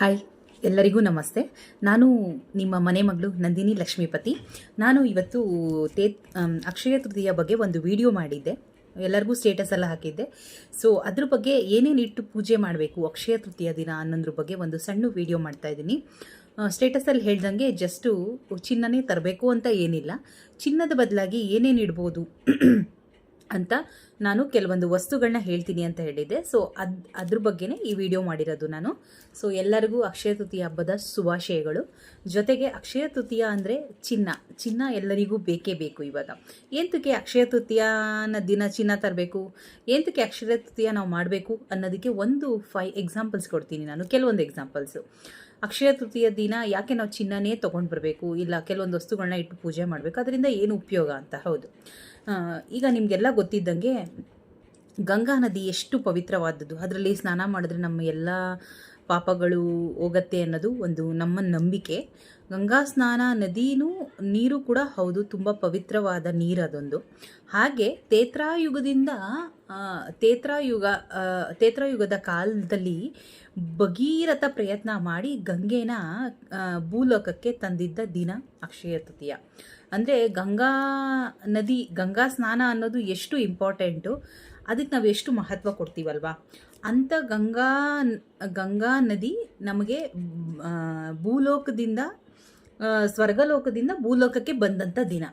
Hi ಎಲ್ಲರಿಗೂ ನಮಸ್ತೆ. ನಾನು ನಿಮ್ಮ ಮನೆ ಮಗಳು ನಂದಿನಿ ಲಕ್ಷ್ಮೀಪತಿ. ನಾನು ಇವತ್ತು ತೇ ಅಕ್ಷಯ ತೃತೀಯ ಬಗ್ಗೆ ಒಂದು ವಿಡಿಯೋ ಮಾಡಿದ್ದೆ. ಎಲ್ಲರಿಗೂ ಸ್ಟೇಟಸ್ ಎಲ್ಲ ಹಾಕಿದ್ದೆ. ಸೊ ಅದ್ರ ಬಗ್ಗೆ ಏನೇನು ಇಟ್ಟು ಪೂಜೆ ಮಾಡಬೇಕು, ಅಕ್ಷಯ ತೃತೀಯ ದಿನ ಅನ್ನೋದ್ರ ಬಗ್ಗೆ ಒಂದು ಸಣ್ಣ ವಿಡಿಯೋ ಮಾಡ್ತಾ ಇದ್ದೀನಿ. ಸ್ಟೇಟಸಲ್ಲಿ ಹೇಳ್ದಂಗೆ ಜಸ್ಟು ಚಿನ್ನನೇ ತರಬೇಕು ಅಂತ ಏನಿಲ್ಲ. ಚಿನ್ನದ ಬದಲಾಗಿ ಏನೇನು ಇಡ್ಬೋದು? ಅಂತ ನಾನು ಕೆಲವೊಂದು ವಸ್ತುಗಳನ್ನ ಹೇಳ್ತೀನಿ ಅಂತ ಹೇಳಿದ್ದೆ. ಸೊ ಅದ್, ಅದ್ರ ಬಗ್ಗೆನೇ ಈ ವಿಡಿಯೋ ಮಾಡಿರೋದು ನಾನು. ಸೊ ಎಲ್ಲರಿಗೂ ಅಕ್ಷಯ ತೃತೀಯ ಹಬ್ಬದ ಶುಭಾಶಯಗಳು. ಜೊತೆಗೆ ಅಕ್ಷಯ ತೃತೀಯ ಅಂದರೆ ಚಿನ್ನ. ಚಿನ್ನ ಎಲ್ಲರಿಗೂ ಬೇಕೇ ಬೇಕು ಇವಾಗ. ಏಂತಕ್ಕೆ ಅಕ್ಷಯ ತೃತೀಯನ ದಿನ ಚಿನ್ನ ತರಬೇಕು? ಏಂತಕ್ಕೆ ಅಕ್ಷಯ ತೃತೀಯ ನಾವು ಮಾಡಬೇಕು ಅನ್ನೋದಕ್ಕೆ ಒಂದು ಫೈ ಎಕ್ಸಾಂಪಲ್ಸ್ ಕೊಡ್ತೀನಿ ನಾನು. ಕೆಲವೊಂದು ಎಕ್ಸಾಂಪಲ್ಸು ಅಕ್ಷಯ ತೃತೀಯ ದಿನ ಯಾಕೆ ನಾವು ಚಿನ್ನನೇ ತೊಗೊಂಡು ಬರಬೇಕು? ಇಲ್ಲ ಕೆಲವೊಂದು ವಸ್ತುಗಳನ್ನ ಇಟ್ಟು ಪೂಜೆ ಮಾಡಬೇಕು? ಅದರಿಂದ ಏನು ಉಪಯೋಗ ಅಂತ? ಹೌದು. ಈಗ ನಿಮಗೆಲ್ಲ ಗೊತ್ತಿದ್ದಂಗೆ ಗಂಗಾ ನದಿ ಎಷ್ಟು ಪವಿತ್ರವಾದದ್ದು. ಅದರಲ್ಲಿ ಸ್ನಾನ ಮಾಡಿದ್ರೆ ನಮ್ಮ ಎಲ್ಲ ಪಾಪಗಳು ಹೋಗತ್ತೆ ಅನ್ನೋದು ಒಂದು ನಮ್ಮ ನಂಬಿಕೆ. ಗಂಗಾ ಸ್ನಾನ, ನದಿನೂ ನೀರು ಕೂಡ ಹೌದು, ತುಂಬ ಪವಿತ್ರವಾದ ನೀರು ಅದೊಂದು. ಹಾಗೆ ತೇತ್ರಾಯುಗದಿಂದ ತೇತ್ರಾಯುಗ ತೇತ್ರಾಯುಗದ ಕಾಲದಲ್ಲಿ ಭಗೀರಥ ಪ್ರಯತ್ನ ಮಾಡಿ ಗಂಗೆನ ಭೂಲೋಕಕ್ಕೆ ತಂದಿದ್ದ ದಿನ ಅಕ್ಷಯ ತೃತೀಯ. ಅಂದರೆ ಗಂಗಾ ನದಿ, ಗಂಗಾ ಸ್ನಾನ ಅನ್ನೋದು ಎಷ್ಟು ಇಂಪಾರ್ಟೆಂಟು ಅದಕ್ಕೆ ನಾವು ಎಷ್ಟು ಮಹತ್ವ ಕೊಡ್ತೀವಲ್ವಾ? ಅಂಥ ಗಂಗಾ ಗಂಗಾ ನದಿ ನಮಗೆ ಭೂಲೋಕದಿಂದ ಸ್ವರ್ಗಲೋಕದಿಂದ ಭೂಲೋಕಕ್ಕೆ ಬಂದಂಥ ದಿನ.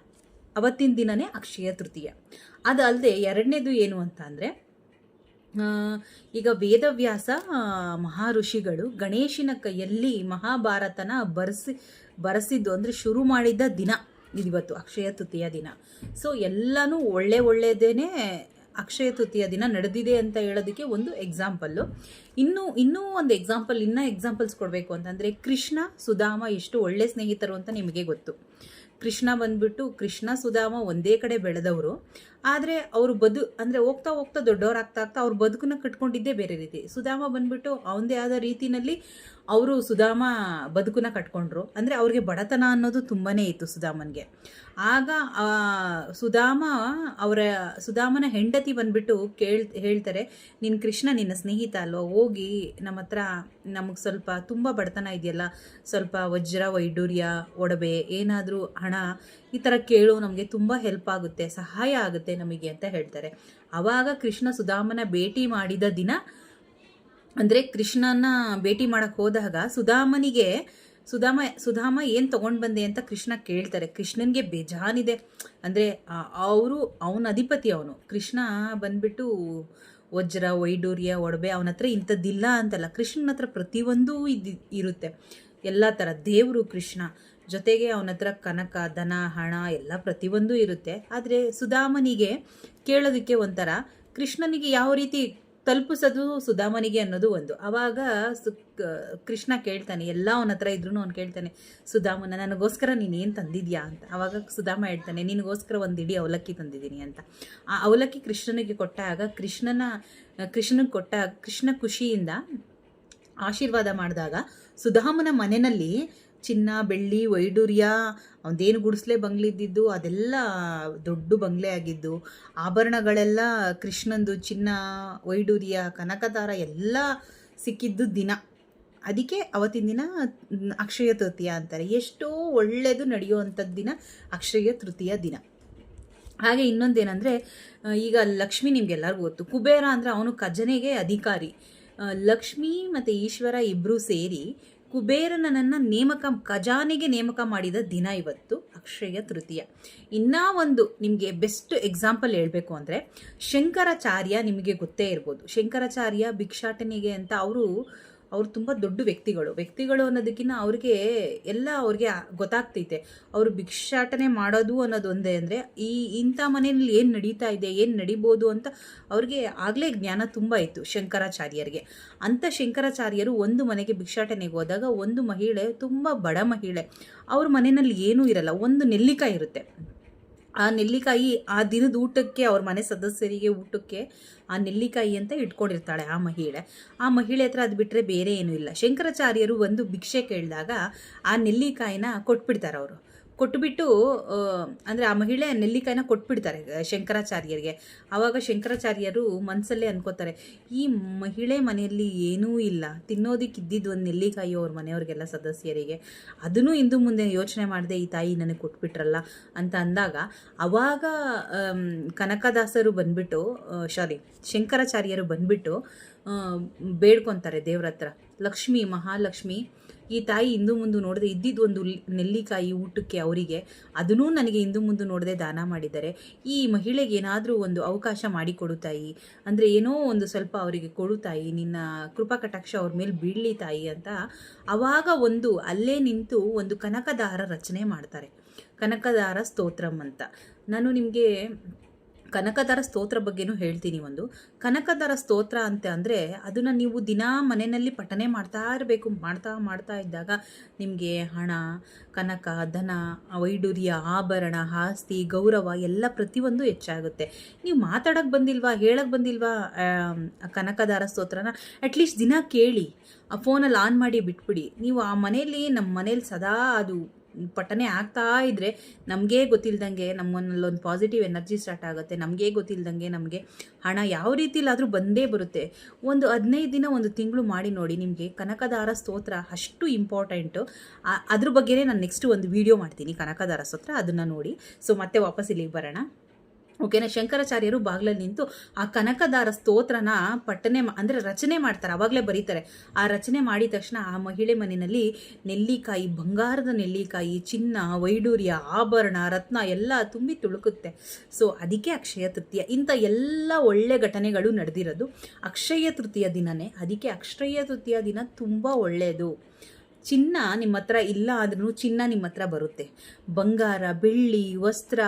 ಅವತ್ತಿನ ದಿನನೇ ಅಕ್ಷಯ ತೃತೀಯ. ಅದಲ್ಲದೆ ಎರಡನೇದು ಏನು ಅಂತ ಅಂದರೆ ಈಗ ವೇದವ್ಯಾಸ ಮಹಾಋಷಿಗಳು ಗಣೇಶನ ಕೈಯಲ್ಲಿ ಮಹಾಭಾರತನ ಬರೆಸಿ, ಬರೆಸಿದ್ದು ಅಂದರೆ ಶುರು ಮಾಡಿದ್ದ ದಿನ. ಇವತ್ತು ಅಕ್ಷಯ ತೃತೀಯ ದಿನ. ಸೊ ಎಲ್ಲನೂ ಒಳ್ಳೆ ಒಳ್ಳೆಯದೇನೆ ಅಕ್ಷಯ ತೃತೀಯ ದಿನ ನಡೆದಿದೆ ಅಂತ ಹೇಳೋದಕ್ಕೆ ಒಂದು ಎಕ್ಸಾಂಪಲ್ಲು ಇನ್ನೂ ಇನ್ನೂ ಒಂದು ಎಕ್ಸಾಂಪಲ್ ಇನ್ನೂ ಎಕ್ಸಾಂಪಲ್ಸ್ ಕೊಡಬೇಕು ಅಂತಂದರೆ ಕೃಷ್ಣ, ಸುಧಾಮ ಎಷ್ಟು ಒಳ್ಳೆ ಸ್ನೇಹಿತರು ಅಂತ ನಿಮಗೆ ಗೊತ್ತು. ಕೃಷ್ಣ ಬಂದ್ಬಿಟ್ಟು ಕೃಷ್ಣ, ಸುಧಾಮ ಒಂದೇ ಕಡೆ ಬೆಳೆದವರು. ಆದರೆ ಅವರು ಬದು, ಅಂದರೆ ಹೋಗ್ತಾ ಹೋಗ್ತಾ ದೊಡ್ಡವರಾಗ್ತಾ ಆಗ್ತಾ ಅವ್ರ ಬದುಕನ್ನ ಕಟ್ಕೊಂಡಿದ್ದೇ ಬೇರೆ ರೀತಿ. ಸುಧಾಮ ಬಂದ್ಬಿಟ್ಟು ಅವನದೇ ಆದ ರೀತಿನಲ್ಲಿ ಅವರು ಸುಧಾಮ ಬದುಕನ್ನ ಕಟ್ಕೊಂಡ್ರು. ಅಂದರೆ ಅವ್ರಿಗೆ ಬಡತನ ಅನ್ನೋದು ತುಂಬಾ ಇತ್ತು ಸುಧಾಮನ್ಗೆ. ಆಗ ಸುಧಾಮ ಅವರ, ಸುಧಾಮನ ಹೆಂಡತಿ ಬಂದ್ಬಿಟ್ಟು ಕೇಳ್, ಹೇಳ್ತಾರೆ ನಿನ್ನ ಕೃಷ್ಣ, ನಿನ್ನ ಸ್ನೇಹಿತ ಅಲ್ವಾ? ಹೋಗಿ ನಮ್ಮ ಹತ್ರ ನಮಗೆ ಸ್ವಲ್ಪ ತುಂಬ ಬಡತನ ಇದೆಯಲ್ಲ, ಸ್ವಲ್ಪ ವಜ್ರ ವೈಡೂರ್ಯ ಒಡವೆ, ಏನಾದರೂ ಹಣ ಈ ಥರ ಕೇಳು, ನಮಗೆ ತುಂಬ ಹೆಲ್ಪ್ ಆಗುತ್ತೆ, ಸಹಾಯ ಆಗುತ್ತೆ ನಮಗೆ ಅಂತ ಹೇಳ್ತಾರೆ. ಆವಾಗ ಕೃಷ್ಣ ಸುಧಾಮನ ಭೇಟಿ ಮಾಡಿದ ದಿನ, ಅಂದರೆ ಕೃಷ್ಣನ ಭೇಟಿ ಮಾಡಕ್ಕೆ ಹೋದಾಗ ಸುಧಾಮನಿಗೆ, ಸುಧಾಮ ಸುಧಾಮ ಏನು ತೊಗೊಂಡು ಬಂದೆ ಅಂತ ಕೃಷ್ಣ ಕೇಳ್ತಾರೆ. ಕೃಷ್ಣನಿಗೆ ಬೇಜಾನಿದೆ. ಅಂದರೆ ಅವರು, ಅವನ ಅಧಿಪತಿ ಅವನು. ಕೃಷ್ಣ ಬಂದುಬಿಟ್ಟು, ವಜ್ರ, ವೈಡೂರ್ಯ, ಒಡವೆ ಅವನ ಹತ್ರ ಇಂಥದ್ದಿಲ್ಲ ಅಂತಲ್ಲ. ಕೃಷ್ಣನ ಹತ್ರ ಪ್ರತಿಯೊಂದೂ ಇದು ಇರುತ್ತೆ. ಎಲ್ಲ ಥರ ದೇವರು ಕೃಷ್ಣ. ಜೊತೆಗೆ ಅವನ ಹತ್ರ ಕನಕ, ದನ, ಹಣ ಎಲ್ಲ ಪ್ರತಿಯೊಂದು ಇರುತ್ತೆ. ಆದರೆ ಸುಧಾಮನಿಗೆ ಕೇಳೋದಕ್ಕೆ ಒಂಥರ ಕೃಷ್ಣನಿಗೆ ಯಾವ ರೀತಿ ತಲುಪಿಸೋದು ಸುಧಾಮನಿಗೆ ಅನ್ನೋದು ಒಂದು. ಆವಾಗ ಸು ಕೃಷ್ಣ ಕೇಳ್ತಾನೆ, ಎಲ್ಲ ಅವನ ಹತ್ರ ಇದ್ರೂ ಅವ್ನು ಕೇಳ್ತಾನೆ ಸುಧಾಮನ ನನಗೋಸ್ಕರ ನೀನು ಏನು ತಂದಿದ್ಯಾ? ಅಂತ. ಆವಾಗ ಸುಧಾಮ ಹೇಳ್ತಾನೆ, ನಿನಗೋಸ್ಕರ ಒಂದು ಇಡೀ ಅವಲಕ್ಕಿ ತಂದಿದ್ದೀನಿ ಅಂತ. ಆ ಅವಲಕ್ಕಿ ಕೃಷ್ಣನಿಗೆ ಕೊಟ್ಟಾಗ ಕೃಷ್ಣನ ಕೃಷ್ಣನಿಗೆ ಕೊಟ್ಟ ಕೃಷ್ಣ ಖುಷಿಯಿಂದ ಆಶೀರ್ವಾದ ಮಾಡಿದಾಗ ಸುಧಾಮನ ಮನೆಯಲ್ಲಿ ಚಿನ್ನ, ಬೆಳ್ಳಿ, ವೈಡೂರ್ಯ ಅವನದೇನು ಗುಡಿಸ್ಲೆ ಬಂಗ್ಲಿದ್ದಿದ್ದು ಅದೆಲ್ಲ ದೊಡ್ಡ ಬಂಗ್ಲೆ ಆಗಿದ್ದು, ಆಭರಣಗಳೆಲ್ಲ ಕೃಷ್ಣಂದು, ಚಿನ್ನ, ವೈಡೂರ್ಯ ಕನಕದಾರ ಎಲ್ಲ ಸಿಕ್ಕಿದ್ದು ದಿನ. ಅದಕ್ಕೆ ಅವತ್ತಿನ ದಿನ ಅಕ್ಷಯ ತೃತೀಯ ಅಂತಾರೆ. ಎಷ್ಟೋ ಒಳ್ಳೆಯದು ನಡೆಯುವಂಥದ್ದು ದಿನ, ಅಕ್ಷಯ ತೃತೀಯ ದಿನ. ಹಾಗೆ ಇನ್ನೊಂದೇನೆಂದರೆ ಈಗ ಲಕ್ಷ್ಮಿ ನಿಮಗೆಲ್ಲರಿಗೂ ಗೊತ್ತು. ಕುಬೇರ ಅಂದರೆ ಅವನು ಖಜನೆಗೆ ಅಧಿಕಾರಿ. ಲಕ್ಷ್ಮಿ ಮತ್ತು ಈಶ್ವರ ಇಬ್ಬರೂ ಸೇರಿ ಕುಬೇರನನ್ನು ನೇಮಕ, ಖಜಾನೆಗೆ ನೇಮಕ ಮಾಡಿದ ದಿನ ಇವತ್ತು, ಅಕ್ಷಯ ತೃತೀಯ. ಇನ್ನೂ ಒಂದು ನಿಮಗೆ ಬೆಸ್ಟ್ ಎಕ್ಸಾಂಪಲ್ ಹೇಳಬೇಕು ಅಂದರೆ, ಶಂಕರಾಚಾರ್ಯ ನಿಮಗೆ ಗೊತ್ತೇ ಇರ್ಬೋದು. ಶಂಕರಾಚಾರ್ಯ ಭಿಕ್ಷಾಟನೆಗೆ ಅಂತ ಅವರು ಅವ್ರು ತುಂಬ ದೊಡ್ಡ ವ್ಯಕ್ತಿಗಳು. ವ್ಯಕ್ತಿಗಳು ಅನ್ನೋದಕ್ಕಿಂತ ಅವ್ರಿಗೆ ಎಲ್ಲ ಅವ್ರಿಗೆ ಗೊತ್ತಾಗ್ತೈತೆ. ಅವರು ಭಿಕ್ಷಾಟನೆ ಮಾಡೋದು ಅನ್ನೋದು ಒಂದೇ ಅಂದರೆ ಈ ಇಂಥ ಮನೆಯಲ್ಲಿ ಏನು ನಡೀತಾ ಇದೆ, ಏನು ನಡಿಬೋದು ಅಂತ ಅವ್ರಿಗೆ ಆಗಲೇ ಜ್ಞಾನ ತುಂಬ ಇತ್ತು ಶಂಕರಾಚಾರ್ಯರಿಗೆ. ಅಂಥ ಶಂಕರಾಚಾರ್ಯರು ಒಂದು ಮನೆಗೆ ಭಿಕ್ಷಾಟನೆಗೆ ಹೋದಾಗ ಒಂದು ಮಹಿಳೆ, ತುಂಬ ಬಡ ಮಹಿಳೆ, ಅವ್ರ ಮನೆಯಲ್ಲಿ ಏನೂ ಇರಲ್ಲ, ಒಂದು ನೆಲ್ಲಿಕಾಯಿ ಇರುತ್ತೆ. ಆ ನೆಲ್ಲಿಕಾಯಿ ಆ ದಿನದ ಊಟಕ್ಕೆ ಅವ್ರ ಮನೆ ಸದಸ್ಯರಿಗೆ ಊಟಕ್ಕೆ ಆ ನೆಲ್ಲಿಕಾಯಿ ಅಂತ ಇಟ್ಕೊಂಡಿರ್ತಾಳೆ ಆ ಮಹಿಳೆ. ಆ ಮಹಿಳೆ ಹತ್ರ ಅದು ಬಿಟ್ಟರೆ ಬೇರೆ ಏನೂ ಇಲ್ಲ. ಶಂಕರಾಚಾರ್ಯರು ಒಂದು ಭಿಕ್ಷೆ ಕೇಳಿದಾಗ ಆ ನೆಲ್ಲಿಕಾಯಿನ ಕೊಟ್ಬಿಡ್ತಾರೆ ಅವರು. ಕೊಟ್ಬಿಟ್ಟು ಅಂದರೆ ಆ ಮಹಿಳೆ ನೆಲ್ಲಿಕಾಯಿನ ಕೊಟ್ಬಿಡ್ತಾರೆ ಶಂಕರಾಚಾರ್ಯರಿಗೆ. ಆವಾಗ ಶಂಕರಾಚಾರ್ಯರು ಮನಸ್ಸಲ್ಲೇ ಅನ್ಕೋತಾರೆ, ಈ ಮಹಿಳೆ ಮನೆಯಲ್ಲಿ ಏನೂ ಇಲ್ಲ. ತಿನ್ನೋದಕ್ಕೆ ಇದ್ದಿದ್ದು ಒಂದು ನೆಲ್ಲಿಕಾಯಿ ಅವ್ರ ಮನೆಯವ್ರಿಗೆಲ್ಲ ಸದಸ್ಯರಿಗೆ. ಅದನ್ನು ಇಂದು ಮುಂದೆ ಯೋಚನೆ ಮಾಡದೆ ಈ ತಾಯಿ ನನಗೆ ಕೊಟ್ಬಿಟ್ರಲ್ಲ ಅಂತ ಅಂದಾಗ, ಅವಾಗ ಕನಕದಾಸರು ಬಂದ್ಬಿಟ್ಟು ಸಾರಿ ಶಂಕರಾಚಾರ್ಯರು ಬಂದ್ಬಿಟ್ಟು ಬೇಡ್ಕೊತಾರೆ ದೇವ್ರ ಹತ್ರ ಲಕ್ಷ್ಮಿ, ಮಹಾಲಕ್ಷ್ಮಿ, ಈ ತಾಯಿ ಇಂದು ಮುಂದೆ ನೋಡದೆ ಇದ್ದಿದ್ದು ಒಂದು ನೆಲ್ಲಿಕಾಯಿ ಊಟಕ್ಕೆ ಅವರಿಗೆ, ಅದನ್ನೂ ನನಗೆ ಇಂದು ಮುಂದೆ ನೋಡದೆ ದಾನ ಮಾಡಿದ್ದಾರೆ. ಈ ಮಹಿಳೆಗೆ ಏನಾದರೂ ಒಂದು ಅವಕಾಶ ಮಾಡಿಕೊಡು ತಾಯಿ. ಅಂದರೆ ಏನೋ ಒಂದು ಸ್ವಲ್ಪ ಅವರಿಗೆ ಕೊಡು ತಾಯಿ, ನಿನ್ನ ಕೃಪಾ ಕಟಾಕ್ಷ ಅವ್ರ ಮೇಲೆ ಬೀಳಲಿ ತಾಯಿ ಅಂತ ಅವಾಗ ಒಂದು ಅಲ್ಲೇ ನಿಂತು ಒಂದು ಕನಕದಾರ ರಚನೆ ಮಾಡ್ತಾರೆ. ಕನಕದಾರ ಸ್ತೋತ್ರಂ ಅಂತ. ನಾನು ನಿಮಗೆ ಕನಕದಾರ ಸ್ತೋತ್ರ ಬಗ್ಗೆನೂ ಹೇಳ್ತೀನಿ ಒಂದು. ಕನಕದಾರ ಸ್ತೋತ್ರ ಅಂತ ಅಂದರೆ ಅದನ್ನು ನೀವು ದಿನಾ ಮನೆಯಲ್ಲಿ ಪಠನೆ ಮಾಡ್ತಾ ಇರಬೇಕು. ಮಾಡ್ತಾ ಮಾಡ್ತಾ ಇದ್ದಾಗ ನಿಮಗೆ ಹಣ, ಕನಕ, ಧನ ವೈಡೂರ್ಯ ಆಭರಣ, ಆಸ್ತಿ, ಗೌರವ ಎಲ್ಲ ಪ್ರತಿಯೊಂದು ಹೆಚ್ಚಾಗುತ್ತೆ. ನೀವು ಮಾತಾಡೋಕ್ಕೆ ಬಂದಿಲ್ವಾ ಹೇಳಕ್ಕೆ ಬಂದಿಲ್ವಾ ಕನಕದಾರ ಸ್ತೋತ್ರನ? ಅಟ್ಲೀಸ್ಟ್ ದಿನ ಕೇಳಿ. ಆ ಫೋನಲ್ಲಿ ಆನ್ ಮಾಡಿ ಬಿಟ್ಬಿಡಿ. ನೀವು ಆ ಮನೆಯಲ್ಲಿ ನಮ್ಮ ಮನೇಲಿ ಸದಾ ಅದು ಪಠನೆ ಆಗ್ತಾ ಇದ್ದರೆ ನಮಗೇ ಗೊತ್ತಿಲ್ದಂಗೆ ನಮ್ಮಲ್ಲೊಂದು ಪಾಸಿಟಿವ್ ಎನರ್ಜಿ ಸ್ಟಾರ್ಟ್ ಆಗುತ್ತೆ. ನಮಗೇ ಗೊತ್ತಿಲ್ದಂಗೆ ನಮಗೆ ಹಣ ಯಾವ ರೀತಿಲಾದರೂ ಬಂದೇ ಬರುತ್ತೆ. ಒಂದು ಹದಿನೈದು ದಿನ ಒಂದು ತಿಂಗಳು ಮಾಡಿ ನೋಡಿ ನಿಮಗೆ ಕನಕದಾರ ಸ್ತೋತ್ರ ಅಷ್ಟು ಇಂಪಾರ್ಟೆಂಟು ಅದ್ರ ಬಗ್ಗೆನೇ ನಾನು ನೆಕ್ಸ್ಟ್ ಒಂದು ವಿಡಿಯೋ ಮಾಡ್ತೀನಿ ಕನಕದಾರ ಸ್ತೋತ್ರ, ಅದನ್ನು ನೋಡಿ. ಸೊ ಮತ್ತೆ ವಾಪಸ್ ಇಲ್ಲಿಗೆ ಬರೋಣ. ಓಕೆನಾ ಶಂಕರಾಚಾರ್ಯರು ಬಾಗ್ಲಲ್ಲಿ ನಿಂತು ಆ ಕನಕದಾರ ಸ್ತೋತ್ರನ ಪಠನೆ ಅಂದರೆ ರಚನೆ ಮಾಡ್ತಾರೆ, ಅವಾಗಲೇ ಬರೀತಾರೆ. ಆ ರಚನೆ ಮಾಡಿದ ತಕ್ಷಣ ಆ ಮಹಿಳೆ ಮನೆಯಲ್ಲಿ ನೆಲ್ಲಿಕಾಯಿ, ಬಂಗಾರದ ನೆಲ್ಲಿಕಾಯಿ, ಚಿನ್ನ, ವೈಡೂರ್ಯ, ಆಭರಣ, ರತ್ನ ಎಲ್ಲ ತುಂಬಿ ತುಳುಕುತ್ತೆ. ಸೊ ಅದಕ್ಕೆ ಅಕ್ಷಯ ತೃತೀಯ. ಇಂಥ ಎಲ್ಲ ಒಳ್ಳೆ ಘಟನೆಗಳು ನಡೆದಿರೋದು ಅಕ್ಷಯ ತೃತೀಯ ದಿನನೇ. ಅದಕ್ಕೆ ಅಕ್ಷಯ ತೃತೀಯ ದಿನ ತುಂಬ ಒಳ್ಳೆಯದು. ಚಿನ್ನ ನಿಮ್ಮ ಹತ್ರ ಇಲ್ಲ ಆದ್ರೂ ಚಿನ್ನ ನಿಮ್ಮ ಹತ್ರ ಬರುತ್ತೆ. ಬಂಗಾರ, ಬೆಳ್ಳಿ, ವಸ್ತ್ರ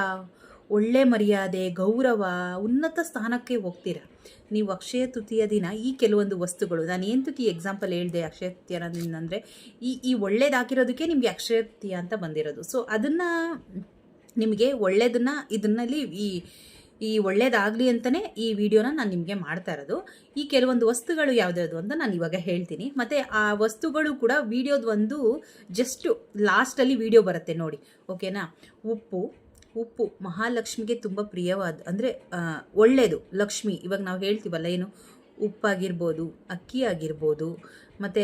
ಒಳ್ಳೆ ಮರ್ಯಾದೆ, ಗೌರವ, ಉನ್ನತ ಸ್ಥಾನಕ್ಕೆ ಹೋಗ್ತೀರ? ನೀವು ಅಕ್ಷಯ ತೃತೀಯ ದಿನ ಈ ಕೆಲವೊಂದು ವಸ್ತುಗಳು, ನಾನು ಏಂತಕ್ಕೆ ಈ ಎಕ್ಸಾಂಪಲ್ ಹೇಳಿದೆ ಅಕ್ಷಯ ತೃತೀಯ ಅಂದರೆ, ಈ ಈ ಒಳ್ಳೇದಾಗಿರೋದಕ್ಕೆ ನಿಮಗೆ ಅಕ್ಷಯ ತೃತೀಯ ಅಂತ ಬಂದಿರೋದು. ಸೊ ಅದನ್ನು ನಿಮಗೆ ಒಳ್ಳೇದನ್ನು ಇದನ್ನಲ್ಲಿ ಈ ಈ ಒಳ್ಳೇದಾಗಲಿ ಅಂತಲೇ ಈ ವಿಡಿಯೋನ ನಾನು ನಿಮಗೆ ಮಾಡ್ತಾ ಇರೋದು. ಈ ಕೆಲವೊಂದು ವಸ್ತುಗಳು ಯಾವ್ದ್ಯಾವುದು ಅಂತ ನಾನು ಇವಾಗ ಹೇಳ್ತೀನಿ. ಮತ್ತು ಆ ವಸ್ತುಗಳು ಕೂಡ ವಿಡಿಯೋದ ಒಂದು ಜಸ್ಟು ಲಾಸ್ಟಲ್ಲಿ ವಿಡಿಯೋ ಬರುತ್ತೆ ನೋಡಿ. ಓಕೆನಾ ಉಪ್ಪು ಉಪ್ಪು ಮಹಾಲಕ್ಷ್ಮಿಗೆ ತುಂಬ ಪ್ರಿಯವಾದ, ಅಂದರೆ ಒಳ್ಳೆಯದು ಲಕ್ಷ್ಮಿ, ಇವಾಗ ನಾವು ಹೇಳ್ತೀವಲ್ಲ ಏನು? ಉಪ್ಪಾಗಿರ್ಬೋದು ಅಕ್ಕಿ ಆಗಿರ್ಬೋದು ಮತ್ತು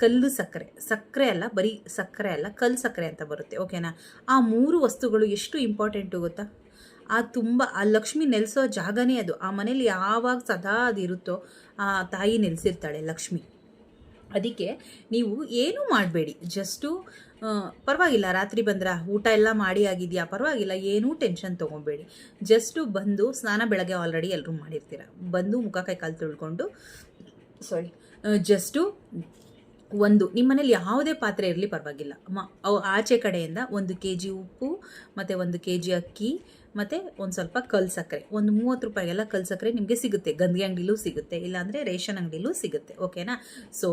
ಕಲ್ಲು ಸಕ್ಕರೆ. ಸಕ್ಕರೆ ಅಲ್ಲ, ಬರೀ ಸಕ್ಕರೆ ಅಲ್ಲ ಕಲ್ಲು ಸಕ್ಕರೆ ಅಂತ ಬರುತ್ತೆ ಓಕೆನಾ ಆ ಮೂರು ವಸ್ತುಗಳು ಎಷ್ಟು ಇಂಪಾರ್ಟೆಂಟು ಗೊತ್ತಾ? ಆ ತುಂಬ, ಆ ಲಕ್ಷ್ಮಿ ನೆಲೆಸೋ ಜಾಗನೇ ಅದು. ಆ ಮನೇಲಿ ಯಾವಾಗ ಸದಾ ಅದು ಇರುತ್ತೋ, ಆ ತಾಯಿ ನೆಲೆಸಿರ್ತಾಳೆ ಲಕ್ಷ್ಮಿ. ಅದಕ್ಕೆ ನೀವು ಏನೂ ಮಾಡಬೇಡಿ. ಜಸ್ಟು ಪರವಾಗಿಲ್ಲ. ರಾತ್ರಿ ಬಂದ್ರ? ಊಟ ಎಲ್ಲ ಮಾಡಿ ಆಗಿದೆಯಾ? ಪರವಾಗಿಲ್ಲ. ಏನೂ ಟೆನ್ಷನ್ ತೊಗೊಬೇಡಿ. ಜಸ್ಟು ಬಂದು ಸ್ನಾನ ಬೆಳಗ್ಗೆ ಆಲ್ರೆಡಿ ಎಲ್ಲರೂ ಮಾಡಿರ್ತೀರ. ಬಂದು ಮುಖ ಕೈ ಕಾಲು ತೊಳ್ಕೊಂಡು ಸಾರಿ ಜಸ್ಟು ಒಂದು ನಿಮ್ಮ ಮನೇಲಿ ಯಾವುದೇ ಪಾತ್ರೆ ಇರಲಿ ಪರವಾಗಿಲ್ಲ. ಮ ಆಚೆ ಕಡೆಯಿಂದ ಒಂದು ಕೆ ಜಿ ಉಪ್ಪು, ಮತ್ತು ಒಂದು ಕೆ ಜಿ ಅಕ್ಕಿ, ಮತ್ತು ಒಂದು ಸ್ವಲ್ಪ ಕಲ್ ಸಕ್ಕರೆ. ಒಂದು ಮೂವತ್ತು ರೂಪಾಯಿಗೆಲ್ಲ ಕಲ್ ಸಕ್ಕರೆ ನಿಮಗೆ ಸಿಗುತ್ತೆ. ಗಂಧಿ ಅಂಗಡಿಲೂ ಸಿಗುತ್ತೆ. ಇಲ್ಲಾಂದರೆ ರೇಷನ್ ಅಂಗಡಿಲೂ ಸಿಗುತ್ತೆ. ಓಕೆನಾ ಸೊ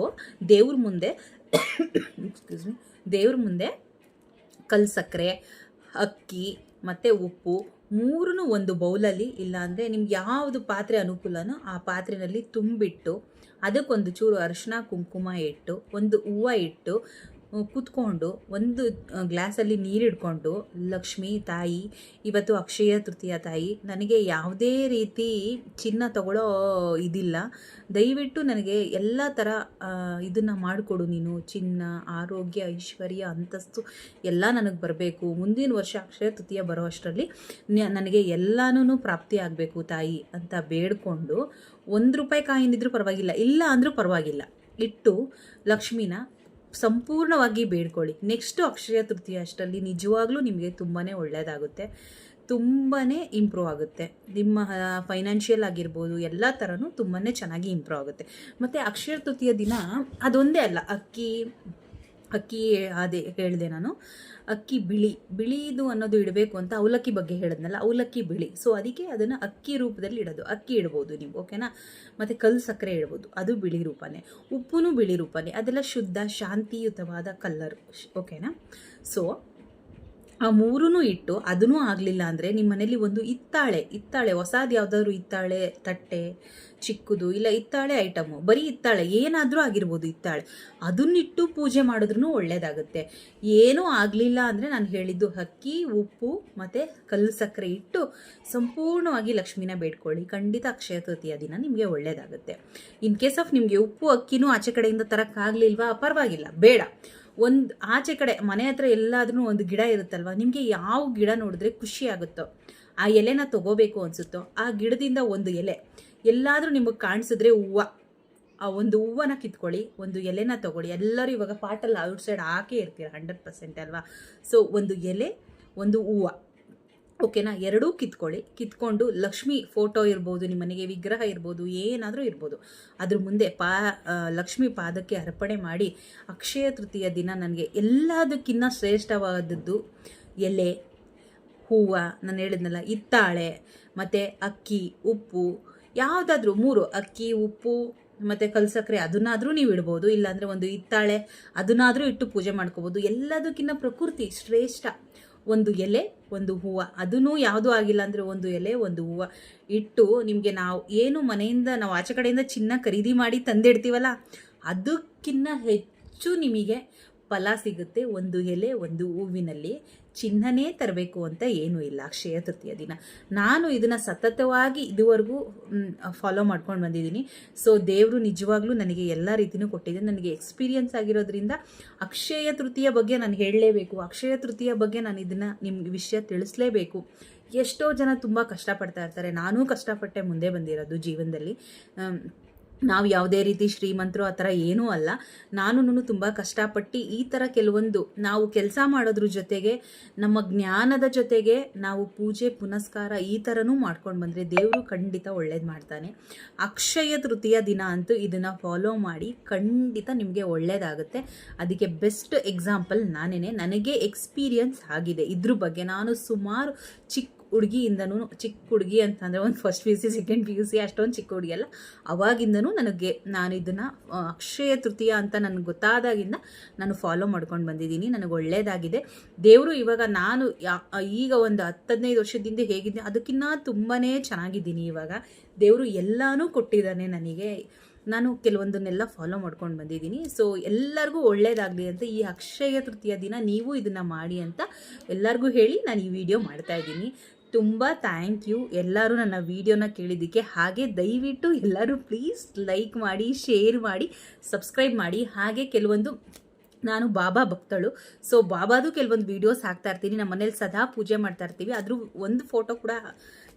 ದೇವ್ರ ಮುಂದೆ ಎಕ್ಸ್ಕ್ಯೂಸ್ ಮಿ ದೇವ್ರ ಮುಂದೆ ಕಲ್ ಸಕ್ಕರೆ, ಅಕ್ಕಿ, ಮತ್ತು ಉಪ್ಪು ಮೂರನ್ನು ಒಂದು ಬೌಲಲ್ಲಿ ಇಲ್ಲಾಂದರೆ ನಿಮ್ಗೆ ಯಾವುದು ಪಾತ್ರೆ ಅನುಕೂಲನೋ ಆ ಪಾತ್ರೆಯಲ್ಲಿ ತುಂಬಿಟ್ಟು ಅದಕ್ಕೊಂದು ಚೂರು ಅರಶಿನ, ಕುಂಕುಮ ಇಟ್ಟು, ಒಂದು ಹೂವು ಇಟ್ಟು ಕುತ್ಕೊಂಡು ಒಂದು ಗ್ಲಾಸಲ್ಲಿ ನೀರಿಡ್ಕೊಂಡು, ಲಕ್ಷ್ಮಿ, ತಾಯಿ, ಇವತ್ತು ಅಕ್ಷಯ ತೃತೀಯ ತಾಯಿ, ನನಗೆ ಯಾವುದೇ ರೀತಿ ಚಿನ್ನ ತಗೊಳ್ಳೋ ಇದಿಲ್ಲ. ದಯವಿಟ್ಟು ನನಗೆ ಎಲ್ಲ ಥರ ಇದನ್ನು ಮಾಡಿಕೊಡು ನೀನು. ಚಿನ್ನ, ಆರೋಗ್ಯ, ಐಶ್ವರ್ಯ, ಅಂತಸ್ತು ಎಲ್ಲ ನನಗೆ ಬರಬೇಕು. ಮುಂದಿನ ವರ್ಷ ಅಕ್ಷಯ ತೃತೀಯ ಬರೋ ಅಷ್ಟರಲ್ಲಿ ನನಗೆ ಎಲ್ಲನೂ ಪ್ರಾಪ್ತಿ ಆಗಬೇಕು ತಾಯಿ ಅಂತ ಬೇಡ್ಕೊಂಡು, ಒಂದು ರೂಪಾಯಿ ಕಾಯಿನಿದ್ರೂ ಪರವಾಗಿಲ್ಲ. ಇಲ್ಲ ಅಂದರೂ ಪರವಾಗಿಲ್ಲ. ಇಟ್ಟು ಲಕ್ಷ್ಮಿನ ಸಂಪೂರ್ಣವಾಗಿ ಬೇಡ್ಕೊಳ್ಳಿ. ನೆಕ್ಸ್ಟು ಅಕ್ಷಯ ತೃತೀಯ ಅಷ್ಟರಲ್ಲಿ ನಿಜವಾಗ್ಲೂ ನಿಮಗೆ ತುಂಬಾ ಒಳ್ಳೆಯದಾಗುತ್ತೆ. ತುಂಬಾ ಇಂಪ್ರೂವ್ ಆಗುತ್ತೆ. ನಿಮ್ಮ ಫೈನಾನ್ಷಿಯಲ್ ಆಗಿರ್ಬೋದು, ಎಲ್ಲ ಥರನೂ ತುಂಬಾ ಚೆನ್ನಾಗಿ ಇಂಪ್ರೂವ್ ಆಗುತ್ತೆ. ಮತ್ತು ಅಕ್ಷಯ ತೃತೀಯ ದಿನ ಅದೊಂದೇ ಅಲ್ಲ. ಅಕ್ಕಿ ಅಕ್ಕಿ ಅದೇ ಹೇಳಿದೆ ನಾನು. ಅಕ್ಕಿ ಬಿಳಿ, ಬಿಳಿದು ಅನ್ನೋದು ಇಡಬೇಕು ಅಂತ ಅವಲಕ್ಕಿ ಬಗ್ಗೆ ಹೇಳಿದ್ನಲ್ಲ, ಅವಲಕ್ಕಿ ಬಿಳಿ. ಸೊ ಅದಕ್ಕೆ ಅದನ್ನು ಅಕ್ಕಿ ರೂಪದಲ್ಲಿ ಇಡೋದು. ಅಕ್ಕಿ ಇಡ್ಬೋದು ನೀವು ಓಕೆನಾ ಮತ್ತು ಕಲ್ಲು ಸಕ್ಕರೆ ಇಡ್ಬೋದು. ಅದು ಬಿಳಿ ರೂಪನೇ. ಉಪ್ಪುನೂ ಬಿಳಿ ರೂಪನೇ. ಅದೆಲ್ಲ ಶುದ್ಧ, ಶಾಂತಿಯುತವಾದ ಕಲ್ಲರ್ ಓಕೆನಾ ಸೊ ಆ ಮೂರೂ ಇಟ್ಟು ಅದನ್ನೂ ಆಗಲಿಲ್ಲ ಅಂದರೆ ನಿಮ್ಮ ಮನೇಲಿ ಒಂದು ಇತ್ತಾಳೆ ಇತ್ತಾಳೆ ಹೊಸದು ಯಾವುದಾದ್ರು ಇತ್ತಾಳೆ ತಟ್ಟೆ, ಚಿಕ್ಕದು, ಇಲ್ಲ ಇತ್ತಾಳೆ ಐಟಮು ಬರೀ ಇತ್ತಾಳೆ ಏನಾದರೂ ಆಗಿರ್ಬೋದು ಇತ್ತಾಳೆ ಅದನ್ನಿಟ್ಟು ಪೂಜೆ ಮಾಡಿದ್ರೂ ಒಳ್ಳೆಯದಾಗುತ್ತೆ ಏನೂ ಆಗಲಿಲ್ಲ ಅಂದರೆ ನಾನು ಹೇಳಿದ್ದು ಅಕ್ಕಿ, ಉಪ್ಪು ಮತ್ತು ಕಲ್ಲು ಸಕ್ಕರೆ ಇಟ್ಟು ಸಂಪೂರ್ಣವಾಗಿ ಲಕ್ಷ್ಮೀನ ಬೇಡ್ಕೊಳ್ಳಿ. ಖಂಡಿತ ಅಕ್ಷಯ ತೃತೀಯ ದಿನ ನಿಮಗೆ ಒಳ್ಳೆಯದಾಗುತ್ತೆ ಇನ್ ಕೇಸ್ ಆಫ್ ನಿಮಗೆ ಉಪ್ಪು, ಅಕ್ಕಿನೂ ಆಚೆ ಕಡೆಯಿಂದ ತರೋಕ್ಕಾಗಲಿಲ್ವಾ? ಪರವಾಗಿಲ್ಲ. ಬೇಡ. ಒಂದು ಆಚೆ ಕಡೆ, ಮನೆ ಹತ್ರ ಎಲ್ಲಾದ್ರೂ ಒಂದು ಗಿಡ ಇರುತ್ತಲ್ವ? ನಿಮಗೆ ಯಾವ ಗಿಡ ನೋಡಿದ್ರೆ ಖುಷಿ ಆಗುತ್ತೋ? ಆ ಎಲೆನ ತಗೋಬೇಕು ಅನಿಸುತ್ತೋ? ಆ ಗಿಡದಿಂದ ಒಂದು ಎಲೆ. ಎಲ್ಲಾದರೂ ನಿಮಗೆ ಕಾಣಿಸಿದ್ರೆ ಹೂವು. ಆ ಒಂದು ಹೂವನ್ನ ಕಿತ್ಕೊಳ್ಳಿ, ಒಂದು ಎಲೆನ ತಗೊಳ್ಳಿ. ಎಲ್ಲರೂ ಇವಾಗ ಪಾಟಲ್ಲಿ ಔಟ್ಸೈಡ್ ಹಾಕೇ ಇರ್ತೀರ ಹಂಡ್ರೆಡ್ ಪರ್ಸೆಂಟ್ ಅಲ್ವಾ? ಸೊ ಒಂದು ಎಲೆ, ಒಂದು ಹೂವು. ಓಕೆನಾ? ಎರಡೂ ಕಿತ್ಕೊಳ್ಳಿ. ಕಿತ್ಕೊಂಡು ಲಕ್ಷ್ಮಿ ಫೋಟೋ ಇರ್ಬೋದು, ನಿಮ್ಮ ಮನೆಗೆ ವಿಗ್ರಹ ಇರ್ಬೋದು, ಏನಾದರೂ ಇರ್ಬೋದು. ಅದ್ರ ಮುಂದೆ ಪಾ ಲಕ್ಷ್ಮಿ ಪಾದಕ್ಕೆ ಅರ್ಪಣೆ ಮಾಡಿ ಅಕ್ಷಯ ತೃತೀಯ ದಿನ ನನಗೆ ಎಲ್ಲದಕ್ಕಿಂತ ಶ್ರೇಷ್ಠವಾದದ್ದು ಎಲೆ, ಹೂವು, ನಾನು ಹೇಳಿದ್ನಲ್ಲ ಇತ್ತಾಳೆ ಮತ್ತು ಅಕ್ಕಿ, ಉಪ್ಪು, ಯಾವುದಾದ್ರೂ ಮೂರು, ಅಕ್ಕಿ, ಉಪ್ಪು, ಮತ್ತು ಕಲ್ಸಕ್ರೆ ಅದನ್ನಾದರೂ ನೀವು ಇಡ್ಬೋದು. ಇಲ್ಲಾಂದರೆ ಒಂದು ಇತ್ತಾಳೆ ಅದನ್ನಾದರೂ ಇಟ್ಟು ಪೂಜೆ ಮಾಡ್ಕೋಬೋದು. ಎಲ್ಲದಕ್ಕಿಂತ ಪ್ರಕೃತಿ ಶ್ರೇಷ್ಠ. ಒಂದು ಎಲೆ, ಒಂದು ಹೂವು. ಅದೂ ಯಾವುದೂ ಆಗಿಲ್ಲ ಅಂದರೆ ಒಂದು ಎಲೆ, ಒಂದು ಹೂವು. ಇಟ್ಟು ನಿಮಗೆ ನಾವು ಏನು ಮನೆಯಿಂದ ನಾವು ಆಚೆ ಕಡೆಯಿಂದ ಚಿನ್ನ ಖರೀದಿ ಮಾಡಿ ತಂದಿಡ್ತೀವಲ್ಲ ಅದಕ್ಕಿಂತ ಹೆಚ್ಚು ನಿಮಗೆ ಫಲ ಸಿಗುತ್ತೆ ಒಂದು ಎಲೆ, ಒಂದು ಹೂವಿನಲ್ಲಿ. ಚಿನ್ನನೇ ತರಬೇಕು ಅಂತ ಏನೂ ಇಲ್ಲ, ಅಕ್ಷಯ ತೃತೀಯ ದಿನ. ನಾನು ಇದನ್ನು ಸತತವಾಗಿ ಇದುವರೆಗೂ ಫಾಲೋ ಮಾಡ್ಕೊಂಡು ಬಂದಿದ್ದೀನಿ. ಸೊ ದೇವರು ನಿಜವಾಗ್ಲೂ ನನಗೆ ಎಲ್ಲ ರೀತಿಯೂ ಕೊಟ್ಟಿದೆ. ನನಗೆ ಎಕ್ಸ್ಪೀರಿಯನ್ಸ್ ಆಗಿರೋದ್ರಿಂದ ಅಕ್ಷಯ ತೃತೀಯ ಬಗ್ಗೆ ನಾನು ಹೇಳಲೇಬೇಕು. ಅಕ್ಷಯ ತೃತೀಯ ಬಗ್ಗೆ ನಾನು ಇದನ್ನು ನಿಮ್ಗೆ ವಿಷಯ ತಿಳಿಸ್ಲೇಬೇಕು. ಎಷ್ಟೋ ಜನ ತುಂಬ ಕಷ್ಟಪಡ್ತಾ ಇರ್ತಾರೆ. ನಾನೂ ಕಷ್ಟಪಟ್ಟೆ ಮುಂದೆ ಬಂದಿರೋದು ಜೀವನದಲ್ಲಿ. ನಾವು ಯಾವುದೇ ರೀತಿ ಶ್ರೀಮಂತರು ಆ ಥರ ಏನೂ ಅಲ್ಲ. ನಾನು ತುಂಬ ಕಷ್ಟಪಟ್ಟು ಈ ಥರ ಕೆಲವೊಂದು ನಾವು ಕೆಲಸ ಮಾಡೋದ್ರ ಜೊತೆಗೆ, ನಮ್ಮ ಜ್ಞಾನದ ಜೊತೆಗೆ ನಾವು ಪೂಜೆ, ಪುನಸ್ಕಾರ ಈ ಥರನೂ ಮಾಡ್ಕೊಂಡು ಬಂದರೆ ದೇವರು ಖಂಡಿತ ಒಳ್ಳೇದು ಮಾಡ್ತಾನೆ. ಅಕ್ಷಯ ತೃತೀಯ ದಿನ ಅಂತೂ ಇದನ್ನು ಫಾಲೋ ಮಾಡಿ ಖಂಡಿತ ನಿಮಗೆ ಒಳ್ಳೆಯದಾಗುತ್ತೆ ಅದಕ್ಕೆ ಬೆಸ್ಟ್ ಎಕ್ಸಾಂಪಲ್ ನಾನೇ ನನಗೆ ಎಕ್ಸ್ಪೀರಿಯನ್ಸ್ ಆಗಿದೆ. ಇದ್ರ ಬಗ್ಗೆ ನಾನು ಸುಮಾರು ಚಿಕ್ಕ ಹುಡುಗಿಯಿಂದನೂ ಚಿಕ್ಕ ಹುಡುಗಿ ಅಂತಂದರೆ ಒಂದು first P U C second P U C ಅಷ್ಟೊಂದು ಚಿಕ್ಕ ಹುಡುಗಿ ಅಲ್ಲ. ಅವಾಗಿಂದನೂ ನನಗೆ ನಾನು ಇದನ್ನು ಅಕ್ಷಯ ತೃತೀಯ ಅಂತ ನನಗೆ ಗೊತ್ತಾದಾಗಿಂದ ನಾನು ಫಾಲೋ ಮಾಡ್ಕೊಂಡು ಬಂದಿದ್ದೀನಿ. ನನಗೆ ಒಳ್ಳೆಯದಾಗಿದೆ ದೇವರು ಇವಾಗ ನಾನು ಈಗ ಒಂದು ಹತ್ತು ಹದಿನೈದು ವರ್ಷದಿಂದ ಹೇಗಿದ್ದೆ ಅದಕ್ಕಿಂತ ತುಂಬಾ ಚೆನ್ನಾಗಿದ್ದೀನಿ ಇವಾಗ. ದೇವರು ಎಲ್ಲನೂ ಕೊಟ್ಟಿದ್ದಾನೆ ನನಗೆ. ನಾನು ಕೆಲವೊಂದನ್ನೆಲ್ಲ ಫಾಲೋ ಮಾಡ್ಕೊಂಡು ಬಂದಿದ್ದೀನಿ. ಸೊ ಎಲ್ಲರಿಗೂ ಒಳ್ಳೆಯದಾಗಲಿ ಅಂತ ಈ ಅಕ್ಷಯ ತೃತೀಯ ದಿನ ನೀವು ಇದನ್ನು ಮಾಡಿ ಅಂತ ಎಲ್ಲರಿಗೂ ಹೇಳಿ ನಾನು ಈ ವಿಡಿಯೋ ಮಾಡ್ತಾ ಇದ್ದೀನಿ. ತುಂಬ ಥ್ಯಾಂಕ್ ಯು ಎಲ್ಲರೂ ನನ್ನ ವಿಡಿಯೋನ ಕೇಳಿದ್ದಕ್ಕೆ ಹಾಗೆ ದಯವಿಟ್ಟು ಎಲ್ಲರೂ ಪ್ಲೀಸ್ ಲೈಕ್ ಮಾಡಿ ಶೇರ್ ಮಾಡಿ ಸಬ್ಸ್ಕ್ರೈಬ್ ಮಾಡಿ. ಹಾಗೆ ಕೆಲವೊಂದು ನಾನು ಬಾಬಾ ಭಕ್ತಳು. ಸೊ ಬಾಬಾದು ಕೆಲವೊಂದು ವೀಡಿಯೋಸ್ ಹಾಕ್ತಾ ಇರ್ತೀನಿ. ನಮ್ಮ ಮನೇಲಿ ಸದಾ ಪೂಜೆ ಮಾಡ್ತಾ ಇರ್ತೀವಿ. ಅದ್ರ ಒಂದು ಫೋಟೋ ಕೂಡ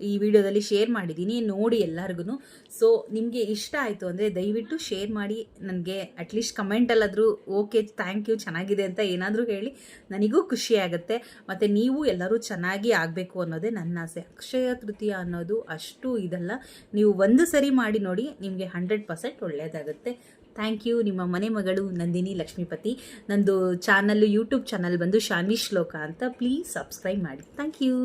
ಈ ವಿಡಿಯೋದಲ್ಲಿ ಶೇರ್ ಮಾಡಿದ್ದೀನಿ ನೋಡಿ ಎಲ್ಲರಿಗೂ ಸೊ ನಿಮಗೆ ಇಷ್ಟ ಆಯಿತು ಅಂದರೆ ದಯವಿಟ್ಟು ಶೇರ್ ಮಾಡಿ. ನನಗೆ ಅಟ್ಲೀಸ್ಟ್ ಕಮೆಂಟಲ್ಲಾದರೂ ಓಕೆ ಥ್ಯಾಂಕ್ ಯು ಚೆನ್ನಾಗಿದೆ ಅಂತ ಏನಾದರೂ ಹೇಳಿ. ನನಗೂ ಖುಷಿ ಆಗುತ್ತೆ. ಮತ್ತು ನೀವು ಎಲ್ಲರೂ ಚೆನ್ನಾಗಿ ಆಗಬೇಕು ಅನ್ನೋದೇ ನನ್ನ ಆಸೆ. ಅಕ್ಷಯ ತೃತೀಯ ಅನ್ನೋದು ಅಷ್ಟು ಇದಲ್ಲ. ನೀವು ಒಂದು ಸರಿ ಮಾಡಿ ನೋಡಿ, ನಿಮಗೆ ಹಂಡ್ರೆಡ್ ಪರ್ಸೆಂಟ್ ಒಳ್ಳೆಯದಾಗುತ್ತೆ ಥ್ಯಾಂಕ್ ಯು. ನಿಮ್ಮ ಮನೆ ಮಗಳು ನಂದಿನಿ ಲಕ್ಷ್ಮೀಪತಿ. ನಂದು ಚಾನಲ್ಲು, ಯೂಟ್ಯೂಬ್ ಚಾನಲ್ ಬಂದು ಶಾನ್ವಿ ಶ್ಲೋಕ ಅಂತ. ಪ್ಲೀಸ್ ಸಬ್ಸ್ಕ್ರೈಬ್ ಮಾಡಿ. Thank you.